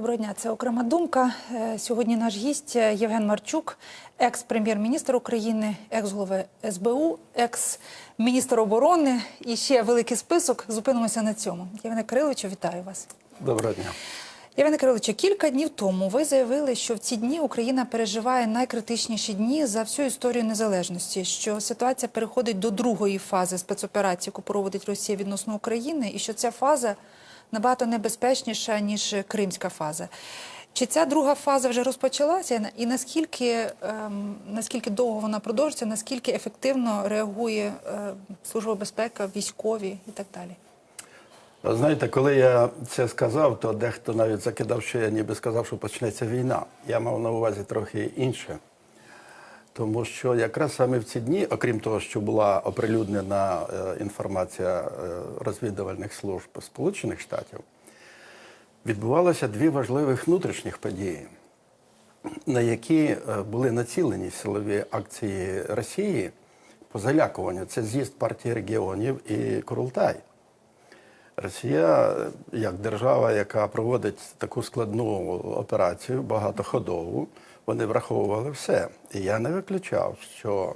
Доброго дня. Це окрема думка. Е, Сьогодні наш гість е, Євген Марчук, екс-прем'єр-міністр України, екс-голова СБУ, екс-міністр оборони і ще великий список. Зупинимося на цьому. Євгене Кириловичу, вітаю вас. Доброго дня. Євгене Кириловичу, кілька днів тому ви заявили, що в ці дні Україна переживає найкритичніші дні за всю історію незалежності, що ситуація переходить до другої фази спецоперації, яку проводить Росія відносно України, і що ця фаза набагато небезпечніша ніж кримська фаза. Чи ця друга фаза вже розпочалася, і наскільки, ем, наскільки довго вона продовжиться, наскільки ефективно реагує е, служба безпеки, військові і так далі? Знаєте, коли я це сказав, то дехто навіть закидав, що я ніби сказав, що почнеться війна. Я мав на увазі трохи інше. Тому що якраз саме в ці дні, окрім того, що була оприлюднена е, інформація е, розвідувальних служб Сполучених Штатів, відбувалося дві важливих внутрішніх події, на які е, були націлені силові акції Росії по залякуванню. Це з'їзд партії регіонів і Курултай. Росія, як держава, яка проводить таку складну операцію, багатоходову, вони враховували все. І я не виключав, що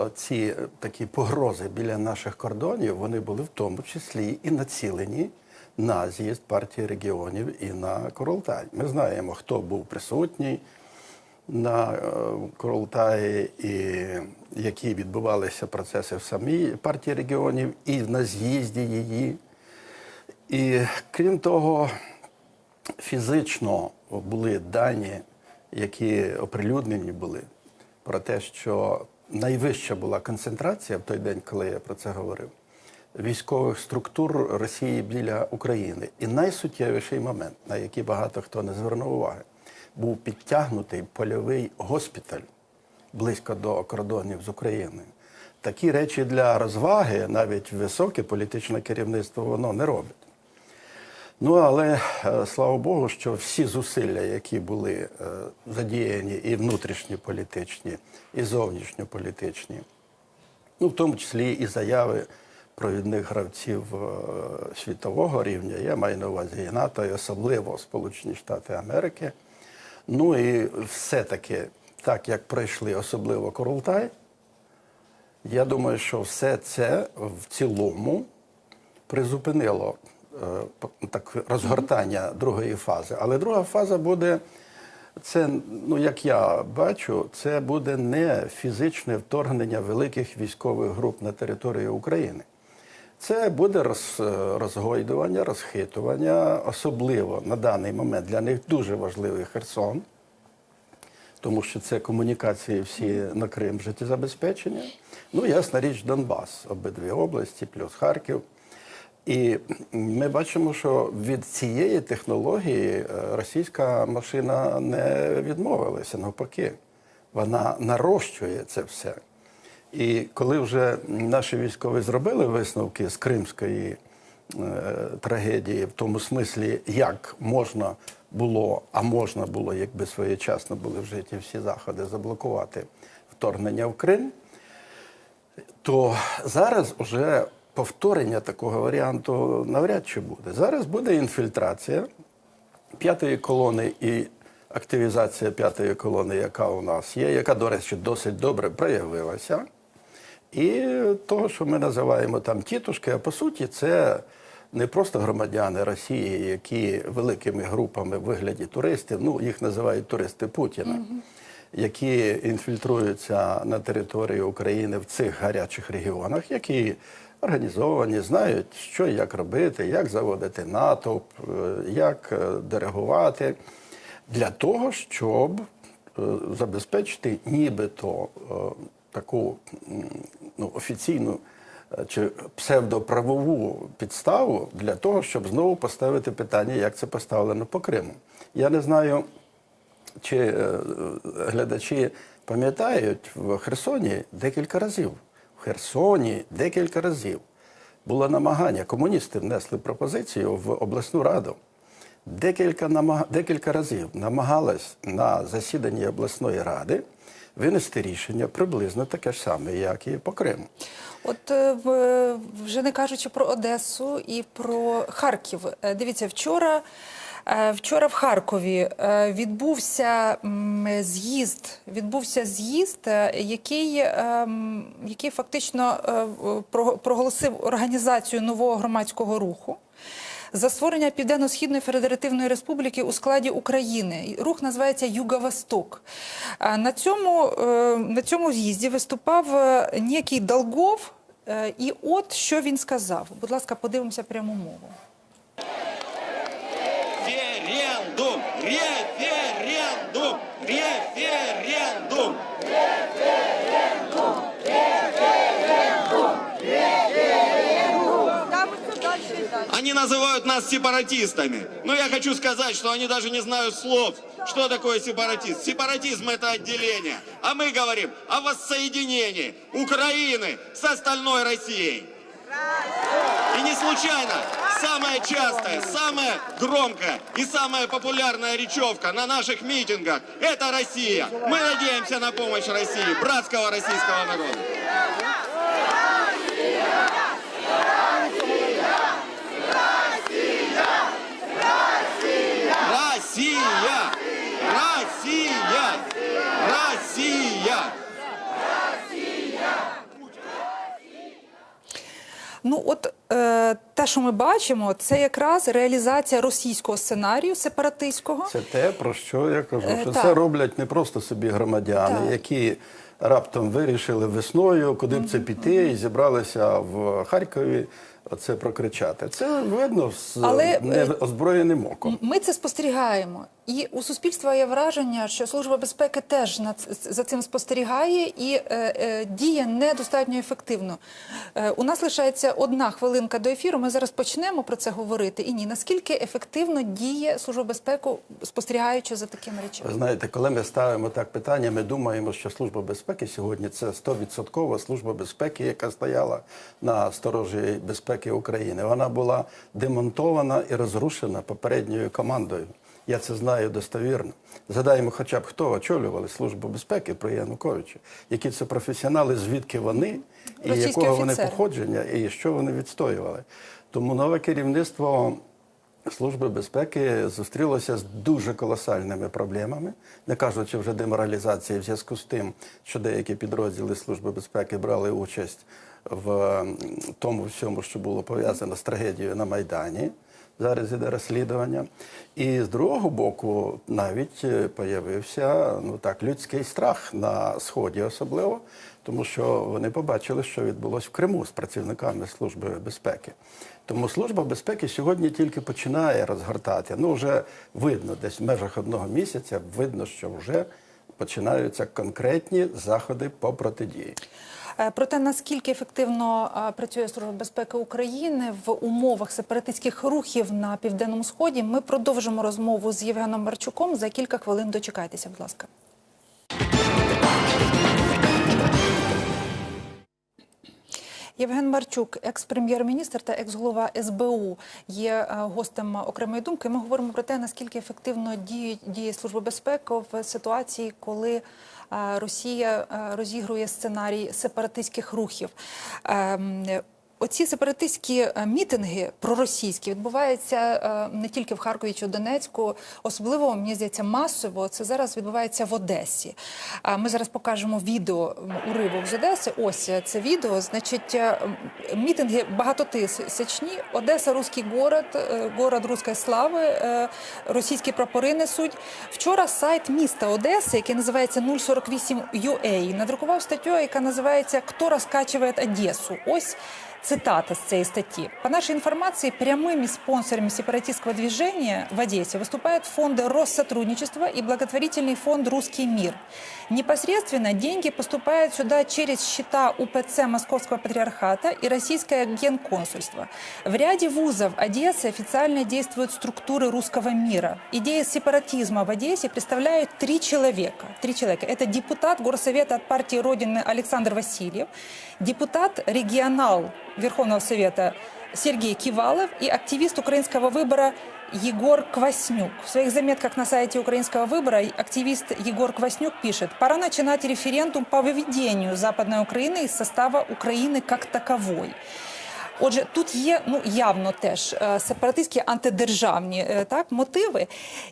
е, ці такі погрози біля наших кордонів вони були в тому числі і націлені на з'їзд партії регіонів і на Королтай. Ми знаємо, хто був присутній на е, Королтаї і які відбувалися процеси в самій партії регіонів і на з'їзді її. І крім того, фізично були дані, які оприлюднені були, про те, що найвища була концентрація в той день, коли я про це говорив, військових структур Росії біля України. І найсуттєвіший момент, на який багато хто не звернув уваги, був підтягнутий польовий госпіталь близько до кордонів з Україною. Такі речі для розваги, навіть високе політичне керівництво, воно не робить. Ну, але е, слава Богу, що всі зусилля, які були е, задіяні, і внутрішньополітичні, і зовнішньополітичні, ну, в тому числі і заяви провідних гравців е, світового рівня, я маю на увазі і НАТО, і особливо Сполучені Штати Америки. Ну і все-таки, так як пройшли особливо Королтай, я думаю, що все це в цілому призупинило так, розгортання другої фази. Але друга фаза буде, це, ну як я бачу, це буде не фізичне вторгнення великих військових груп на територію України. Це буде роз, розгойдування, розхитування, особливо на даний момент для них дуже важливий Херсон тому що це комунікації всі на Крим життєзабезпечення. Ну, ясна річ, Донбас, обидві області, плюс Харків. І ми бачимо, що від цієї технології е, російська машина не відмовилася, навпаки, вона нарощує це все. І коли вже наші військові зробили висновки з Кримської е, трагедії, в тому смислі, як можна було, а можна було, якби своєчасно були вжиті всі заходи, заблокувати вторгнення в Крим, то зараз вже повторення такого варіанту навряд чи буде. Зараз буде інфільтрація п'ятої колони і активізація п'ятої колони, яка у нас є, яка, до речі, досить добре проявилася. І того, що ми називаємо там тітушки, а по суті, це не просто громадяни Росії, які великими групами в вигляді туристів, ну їх називають туристи Путіна, які інфільтруються на територію України в цих гарячих регіонах, які організовані, знають, що і як робити, як заводити натовп, е, як е, диригувати, для того, щоб е, забезпечити нібито таку ну, офіційну чи псевдоправову підставу для того, щоб знову поставити питання, як це поставлено по Криму. Я не знаю, чи глядачі пам'ятають в Херсоні декілька разів. Херсоні декілька разів було намагання. Комуністи внесли пропозицію в обласну раду. Декілька намаг... декілька разів намагалась на засіданні обласної ради винести рішення приблизно таке ж саме, як і по Криму. От е, вже не кажучи про Одесу і про Харків. Е, Дивіться, вчора Вчора в Харкові е, відбувся з'їзд. Відбувся з'їзд, е, який, який фактично е, проголосив організацію нового громадського руху. За створення Південно-Східної Федеративної Республіки у складі України рух називається Юго-Восток. А На цьому, е, на цьому з'їзді виступав е, некий Долгов, е, і от що він сказав. Будь ласка, подивимося пряму мову. Референдум! Референдум! Референдум! Дальше и дальше. Они называют нас сепаратистами. Но я хочу сказать, что они даже не знают слов. Что такое сепаратист? Сепаратизм это отделение. А мы говорим о воссоединении Украины с остальной Россией. И не случайно самая частая, самая громкая и самая популярная речевка на наших митингах – это Россия. Мы надеемся на помощь России, братского российского народа. От е, те, що ми бачимо, це якраз реалізація російського сценарію сепаратистського. Це те, про що я кажу, Е, що так. це роблять не просто собі громадяни, Так. які раптом вирішили весною, куди б це піти, і зібралися в Харкові це прокричати. Це видно з Але, е, неозброєним оком. Ми це спостерігаємо. І у суспільства є враження, що Служба безпеки теж за цим спостерігає і е, е, діє недостатньо ефективно. Е, у нас лишається одна хвилинка до ефіру. Ми зараз почнемо про це говорити. І ні, наскільки ефективно діє Служба безпеки, спостерігаючи за такими речами? Ви знаєте, коли ми ставимо так питання, ми думаємо, що служба безпеки сьогодні це 100% служба безпеки, яка стояла на сторожі безпеки України. Вона була демонтована і розрушена попередньою командою. Я це знаю достовірно. Згадаємо, хоча б хто очолювали службу безпеки при Януковичі, які це професіонали, звідки вони і Російські якого вони походження, і що вони відстоювали. Тому нове керівництво Служби безпеки зустрілося з дуже колосальними проблемами, не кажучи вже деморалізації в зв'язку з тим, що деякі підрозділи Служби безпеки брали участь в тому всьому, що було пов'язано з трагедією на Майдані. Зараз іде розслідування. І з другого боку навіть е, появився ну так людський страх на сході, особливо, тому що вони побачили, що відбулося в Криму з працівниками Служби безпеки. Тому служба безпеки сьогодні тільки починає розгортати. Ну вже видно, десь в межах одного місяця видно, що вже починаються конкретні заходи по протидії. Е, Про те, наскільки ефективно е, працює Служба безпеки України в умовах сепаратистських рухів на південному сході, ми продовжимо розмову з Євгеном Марчуком за кілька хвилин. Дочекайтеся, будь ласка. Євген Марчук, екс-прем'єр-міністр та екс-голова СБУ, є е, гостем окремої думки. Ми говоримо про те, наскільки ефективно діє, діє служба безпеки в ситуації, коли Росія е, розігрує сценарій сепаратистських рухів. Оці сепаратистські е, мітинги проросійські відбуваються е, не тільки в Харкові чи в Донецьку, особливо мені здається масово. Це зараз відбувається в Одесі. А Ми зараз покажемо відео уривок з Одеси. Ось е, це відео. Значить, мітинги багатотисячні. Одеса, руський город, город руської слави, російські прапори несуть. Вчора сайт міста Одеси, який називається 048UA, надрукував статтю, яка називається Хто розкачує Одесу? Ось Цитата с цієї статьи. По нашей информации, прямыми спонсорами сепаратистского движения в Одессе выступают фонды Россотрудничества и благотворительный фонд «Русский мир». Непосредственно деньги поступают сюда через счета УПЦ Московского патриархата и российское генконсульство. В ряде вузов Одессы официально действуют структуры русского мира. Идея сепаратизма в Одессе представляют три человека. Три человека. Это депутат Горсовета от партии Родины Александр Васильев, депутат регионал Верховного Совета Сергей Кивалов и активист украинского выбора Егор Кваснюк. В своих заметках на сайте украинского выбора активист Егор Кваснюк пишет, пора начинать референдум по выведению Западной Украины из состава Украины как таковой. Отже, тут є ну явно теж е, сепаратистські антидержавні е, так мотиви,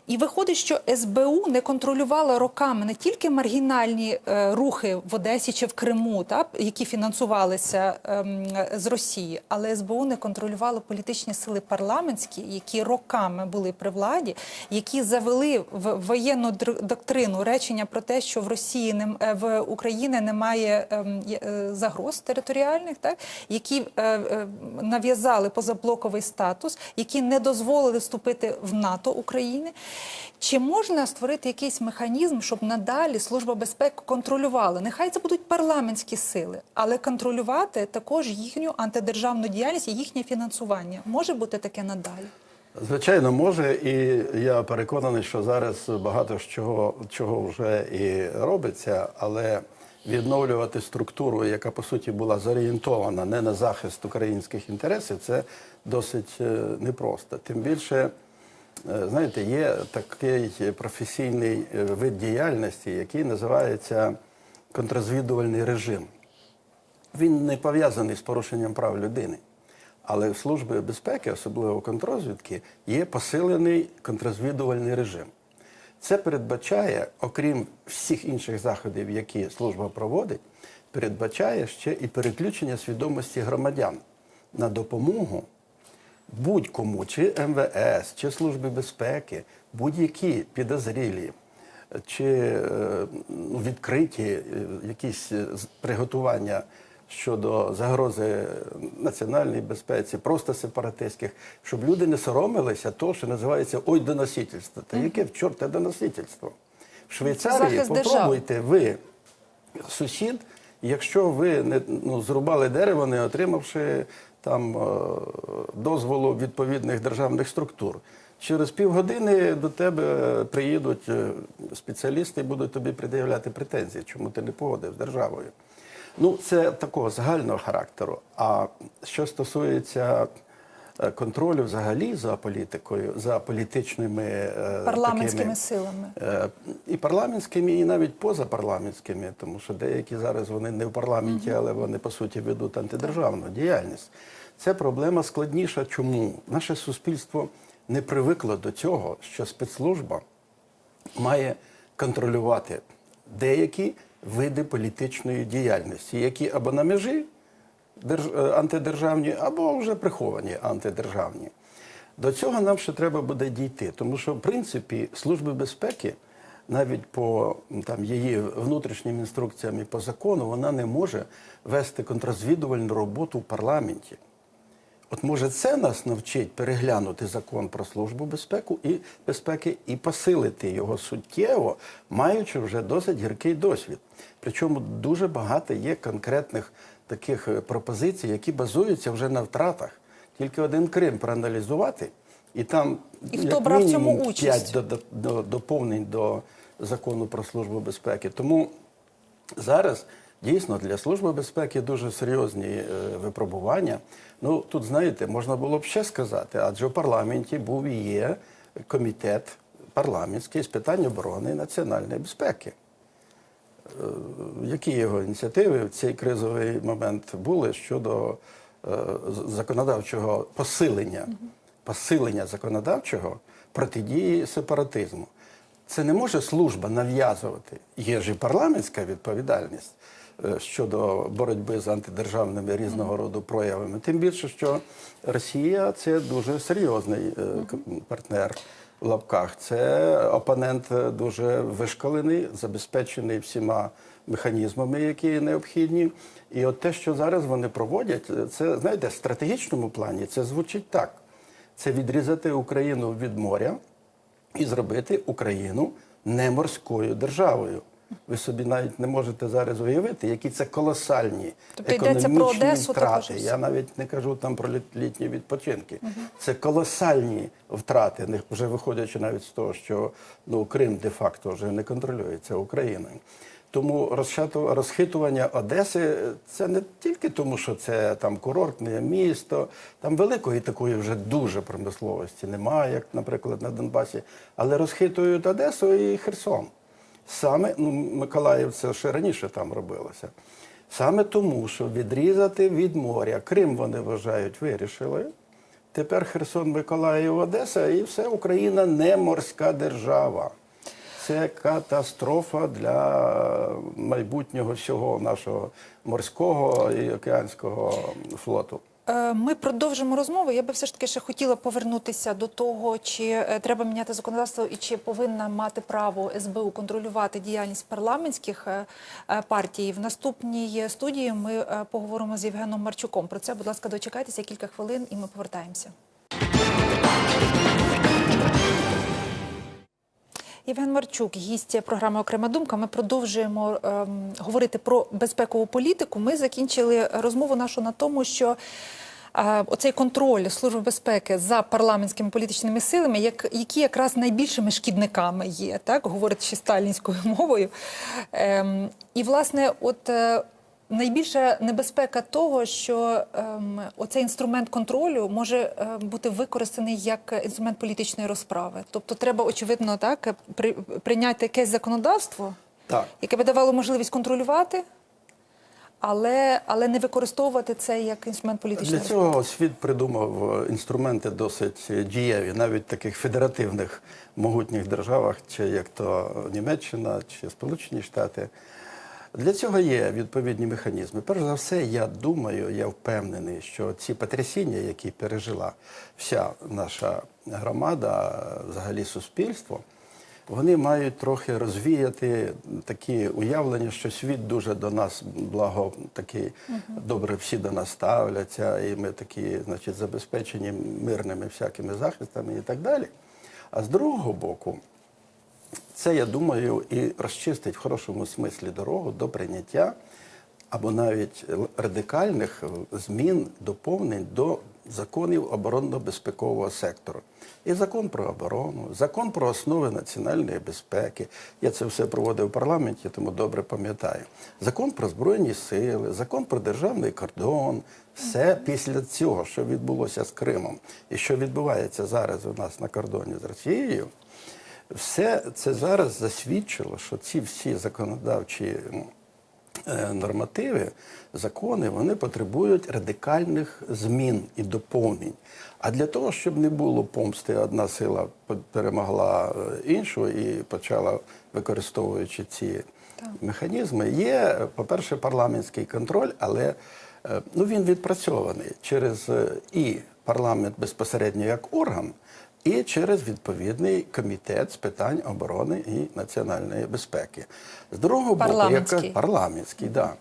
і виходить, що СБУ не контролювала роками не тільки маргінальні е, рухи в Одесі чи в Криму, так які фінансувалися ем, з Росії, але СБУ не контролювало політичні сили парламентські, які роками були при владі, які завели в воєнну доктрину речення про те, що в Росії не в Україні немає ем, загроз територіальних, так які нав'язали позаблоковий статус, які не дозволили вступити в НАТО України. Чи можна створити якийсь механізм, щоб надалі служба безпеки контролювала? Нехай це будуть парламентські сили, але контролювати також їхню антидержавну діяльність і їхнє фінансування може бути таке надалі. Звичайно, може, і я переконаний, що зараз багато чого, чого вже і робиться, але відновлювати структуру, яка по суті була зорієнтована не на захист українських інтересів, це досить е, непросто. Тим більше, е, знаєте, є такий професійний е, вид діяльності, який називається контррозвідувальний режим. Він не пов'язаний з порушенням прав людини. Але в Службі безпеки, особливо контрозвідки, є посилений контрозвідувальний режим. Це передбачає, окрім всіх інших заходів, які служба проводить, передбачає ще і переключення свідомості громадян на допомогу будь-кому, чи МВС, чи Служби безпеки, будь-які підозрілі чи е, ну, відкриті е, якісь е, приготування щодо загрози національній безпеці, просто сепаратистських, щоб люди не соромилися того, що називається ой доносительство. Та яке в чорте доносительство? В Швейцарії Захист попробуйте ви сусід, якщо ви не ну, зрубали дерево, не отримавши там е, дозволу відповідних державних структур. Через півгодини до тебе приїдуть е, спеціалісти і будуть тобі пред'являти претензії, чому ти не погодив з державою. Ну, це такого загального характеру. А що стосується е, контролю взагалі за політикою, за політичними е, Парламентськими такими, силами. Е, І парламентськими, і навіть позапарламентськими, тому що деякі зараз вони не в парламенті, але вони по суті ведуть антидержавну діяльність. Це проблема складніша. Чому наше суспільство не привикло до цього, що спецслужба має контролювати деякі види політичної діяльності, які або на межі е, антидержавні, або вже приховані антидержавні. До цього нам ще треба буде дійти, тому що в принципі Служби безпеки, навіть по там її внутрішнім інструкціям і по закону, вона не може вести контррозвідувальну роботу в парламенті. От може це нас навчить переглянути закон про службу безпеку і безпеки і посилити його суттєво, маючи вже досить гіркий досвід. Причому дуже багато є конкретних таких е, пропозицій, які базуються вже на втратах. Тільки один Крим проаналізувати, і там І хто як брав цьому участь? п'ять до, до, до, доповнень до закону про службу безпеки. Тому Зараз дійсно для служби безпеки дуже серйозні е, випробування. Ну тут знаєте, можна було б ще сказати, адже в парламенті був і є комітет парламентський з питань оборони і національної безпеки. Е, Які його ініціативи в цей кризовий момент були щодо е, законодавчого посилення, посилення законодавчого протидії сепаратизму? Це не може служба нав'язувати. Є ж і парламентська відповідальність щодо боротьби з антидержавними різного роду проявами. Тим більше, що Росія це дуже серйозний е, партнер в лапках. Це опонент е, дуже вишколений, забезпечений всіма механізмами, які необхідні. І от те, що зараз вони проводять, е, це знаєте, в стратегічному плані це звучить так: це відрізати Україну від моря і зробити Україну не морською державою. Ви собі навіть не можете зараз уявити, які це колосальні Тобто про економічні Одесу втрати. Я навіть не кажу там про літ- літні відпочинки. Це колосальні втрати, вже виходячи навіть з того, що ну, Крим де-факто вже не контролюється Україною. Тому розхитування Одеси це не тільки тому, що це там курортне місто, там великої такої вже дуже промисловості немає, як, наприклад, на Донбасі, але розхитують Одесу і Херсон. Саме ну, Миколаїв це ще раніше там робилося. Саме тому, що відрізати від моря Крим вони вважають вирішили. Тепер Херсон, Миколаїв, Одеса, і все Україна не морська держава. Це катастрофа для майбутнього всього нашого морського і океанського флоту. Е, Ми продовжимо розмову. Я би все ж таки ще хотіла повернутися до того, чи е, треба міняти законодавство і чи повинна мати право СБУ контролювати діяльність парламентських е, партій. В наступній студії ми поговоримо з Євгеном Марчуком. Про це, будь ласка, дочекайтеся кілька хвилин, і ми повертаємося. Євген Марчук, гість програми Окрема думка. Ми продовжуємо ем, говорити про безпекову політику. Ми закінчили розмову нашу на тому, що е, оцей контроль Служби безпеки за парламентськими політичними силами, як, які якраз найбільшими шкідниками є, так говорить ще сталінською мовою. Ем, і власне, от. е, Найбільша небезпека того, що ем, оцей інструмент контролю може е, бути використаний як інструмент політичної розправи. Тобто, треба очевидно так при, прийняти якесь законодавство, Так. яке би давало можливість контролювати, але, але не використовувати це як інструмент Для політичної розправи. цього світ придумав е, інструменти досить дієві, навіть в таких федеративних могутніх державах, чи як то Німеччина, чи Сполучені Штати. Для цього є відповідні механізми. Перш за все, я думаю, я впевнений, що ці потрясіння, які пережила вся наша громада, взагалі суспільство, вони мають трохи розвіяти такі уявлення, що світ дуже до нас благо такий добре всі до нас ставляться, і ми такі, значить, забезпечені мирними всякими захистами і так далі. А з другого боку, це, я думаю, і розчистить в хорошому смислі дорогу до прийняття або навіть радикальних е, змін, доповнень до законів оборонно-безпекового сектору. І закон про оборону, закон про основи національної безпеки. Я це все проводив в парламенті, тому добре пам'ятаю. Закон про збройні сили, закон про державний кордон. Все після цього, що відбулося з Кримом, і що відбувається зараз у нас на кордоні з Росією. Все це зараз засвідчило, що ці всі законодавчі е, нормативи, закони, вони потребують радикальних змін і доповнень. А для того, щоб не було помсти, одна сила перемогла е, іншу і почала, використовуючи ці механізми, є, по-перше, парламентський контроль, але е, ну, він відпрацьований через і парламент безпосередньо як орган, і через відповідний комітет з питань оборони і національної безпеки. З другого боку, Парламентський. яка парламентський, да.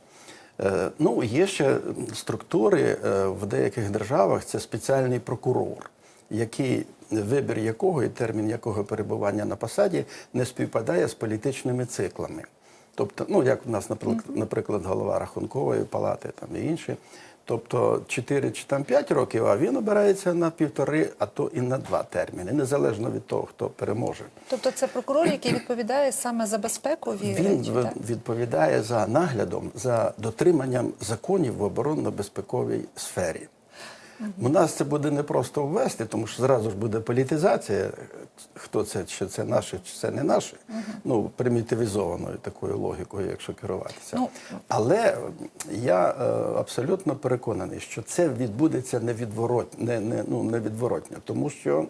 Е, Ну, є ще структури е, в деяких державах, це спеціальний прокурор, який вибір якого і термін якого перебування на посаді не співпадає з політичними циклами. Тобто, ну як в нас, наприклад, наприклад, голова рахункової палати там і інші. Тобто 4 чи там 5 років, а він обирається на півтори, а то і на два терміни, незалежно від того, хто переможе. Тобто, це прокурор, який відповідає саме за безпекові Він речі. так? відповідає за наглядом, за дотриманням законів в оборонно-безпековій сфері. У нас це буде не просто ввести, тому що зразу ж буде політизація, хто це, чи це наше, чи це не наше. Ну, примітивізованою такою логікою, якщо керуватися. Ну, Але я е, абсолютно переконаний, що це відбудеться невідворот, не, не, ну, невідворотньо, тому що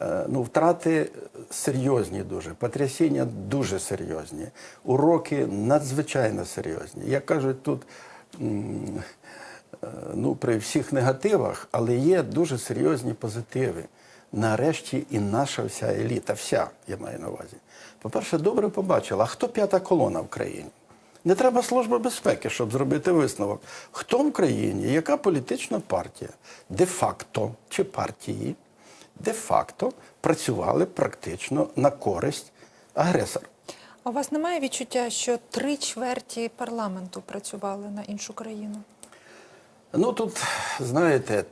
е, ну, втрати серйозні дуже, потрясіння дуже серйозні, уроки надзвичайно серйозні. Як кажуть тут. м, Ну, при всіх негативах, але є дуже серйозні позитиви. Нарешті і наша вся еліта, вся, я маю на увазі. По-перше, добре побачила, хто п'ята колона в країні? Не треба служби безпеки, щоб зробити висновок. Хто в країні, яка політична партія де-факто чи партії де-факто працювали практично на користь агресора? А у вас немає відчуття, що три чверті парламенту працювали на іншу країну? Ну тут, знаєте,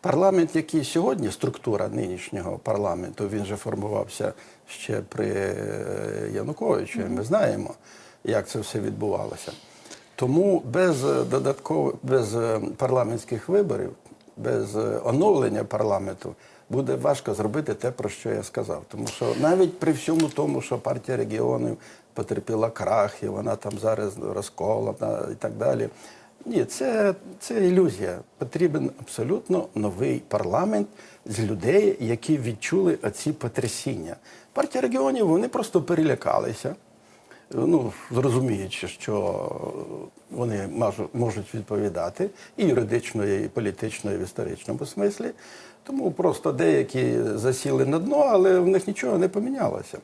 парламент, який сьогодні, структура нинішнього парламенту, він же формувався ще при е, Януковичу, і ми знаємо, як це все відбувалося. Тому без е, додаткових, без е, парламентських виборів без оновлення парламенту буде важко зробити те, про що я сказав. Тому що навіть при всьому тому, що партія регіонів потерпіла крах, і вона там зараз розколена і так далі. Ні, це, це ілюзія. Потрібен абсолютно новий парламент з людей, які відчули оці потрясіння. Партія регіонів вони просто перелякалися ну, розуміючи, що вони можуть відповідати і юридично, і політично, і в історичному смислі. Тому просто деякі засіли на дно, але в них нічого не помінялося.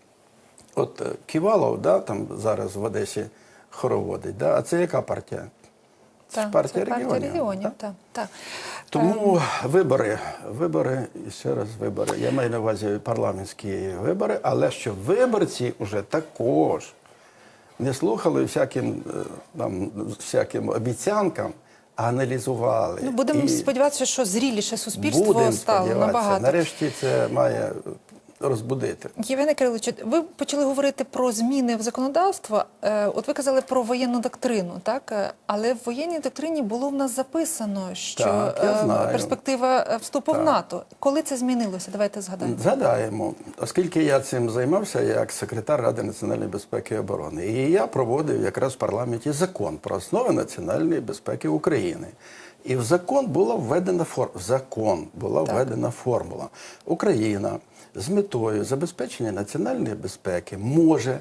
От е, Ківалов, да, там зараз в Одесі хороводить, да, а це яка партія? Так, партія регіонів. регіонів. Так, так. Тому вибори, вибори, і ще раз вибори. Я маю на увазі парламентські вибори, але що виборці вже також не слухали всяким, е, там, всяким обіцянкам, аналізували. Ну, будемо І сподіватися, що зріліше суспільство стало набагато. Нарешті це має розбудити. Євгене Кириловичу, ви почали говорити про зміни в законодавство. Е, От ви казали про воєнну доктрину, так? Е, Але в воєнній доктрині було в нас записано, що Так, е, перспектива вступу в НАТО. Коли це змінилося? Давайте згадаємо. Згадаємо, оскільки я цим займався як секретар Ради національної безпеки і оборони, і я проводив якраз в парламенті закон про основи національної безпеки України. І в закон була введена фор... в закон була Так. введена формула. Україна з метою забезпечення національної безпеки може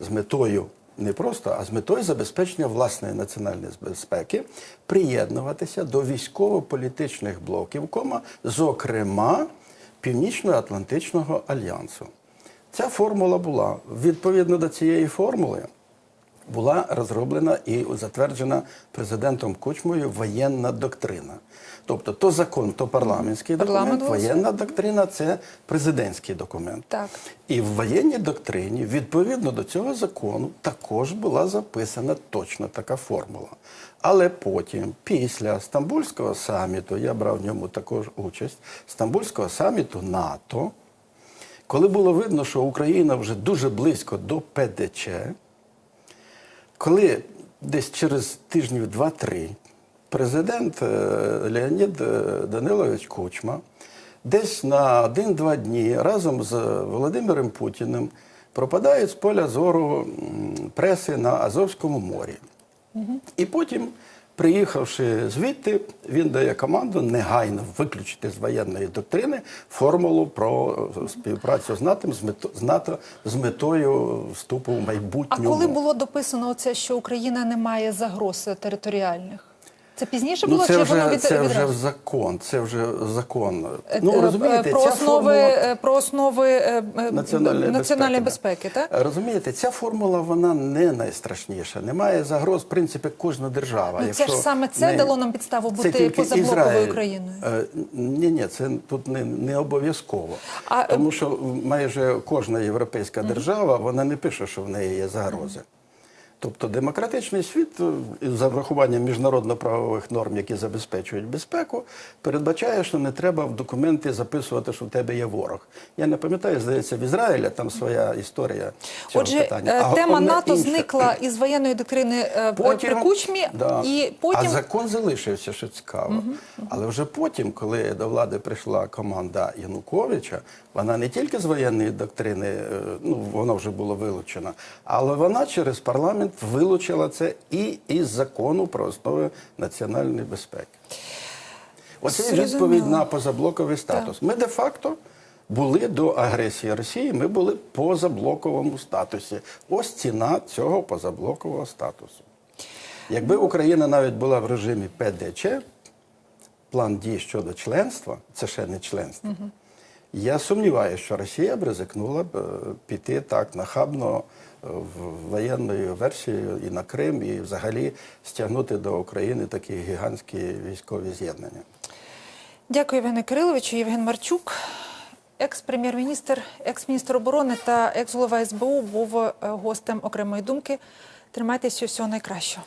з метою не просто, а з метою забезпечення власної національної безпеки приєднуватися до військово-політичних блоків, кома, зокрема Північно-Атлантичного альянсу. Ця формула була. Відповідно до цієї формули була розроблена і затверджена президентом Кучмою воєнна доктрина. Тобто то закон, то парламентський Парламент документ, голосує. воєнна доктрина це президентський документ. Так. І в воєнній доктрині, відповідно до цього закону, також була записана точно така формула. Але потім, після Стамбульського саміту, я брав в ньому також участь, Стамбульського саміту НАТО, коли було видно, що Україна вже дуже близько до ПДЧ, коли десь через тижнів два-три президент е, Леонід е, Данилович Кучма десь на один-два дні разом з Володимиром Путіним пропадає з поля зору преси на Азовському морі. І потім, приїхавши звідти, він дає команду негайно виключити з воєнної доктрини формулу про співпрацю з НАТО з мето- з НАТО з метою вступу в А коли було дописано це, що Україна не має загроз територіальних? Це пізніше було Ну, чи це воно від, це вже закон. Це вже закон. Е, Ну е, розумієте, про ця основи, формула е, про основи е, е, національної, національної безпеки. безпеки, так? Розумієте, ця формула вона не найстрашніша. Немає загроз, в принципі, кожна держава. Ну, це ж саме це не- дало нам підставу бути позаблоковою Ізраїль. країною. Ні, ні, це тут не, не обов'язково. А, е, Тому що майже кожна європейська держава вона не пише, що в неї є загрози. Тобто демократичний світ, е, за врахуванням міжнародно-правових норм, які забезпечують безпеку, передбачає, що не треба в документи записувати, що в тебе є ворог. Я не пам'ятаю, здається, в Ізраїля там своя історія цього Отже, питання. е, А тема НАТО інше. зникла із воєнної доктрини е, при Кучмі, да. і потім А закон залишився, що цікаво. Але вже потім, коли до влади прийшла команда Януковича, вона не тільки з воєнної доктрини, е, ну воно вже було вилучено, але вона через парламент вилучила це і із закону про основи національної безпеки. Оце Зрозуміло. відповідь на позаблоковий статус. Ми де-факто були до агресії Росії, ми були в позаблоковому статусі. Ось ціна цього позаблокового статусу. Якби Україна навіть була в режимі ПДЧ, план дій щодо членства, це ще не членство. Я сумніваюся, що Росія б ризикнула б е, піти так нахабно е, в воєнною версією і на Крим, і взагалі стягнути до України такі гігантські військові з'єднання. Дякую, Євгене Кириловичу. Євген Марчук, екс-прем'єр-міністр, екс-міністр оборони та екс-голова СБУ, був е, гостем окремої думки. Тримайтеся всього найкращого.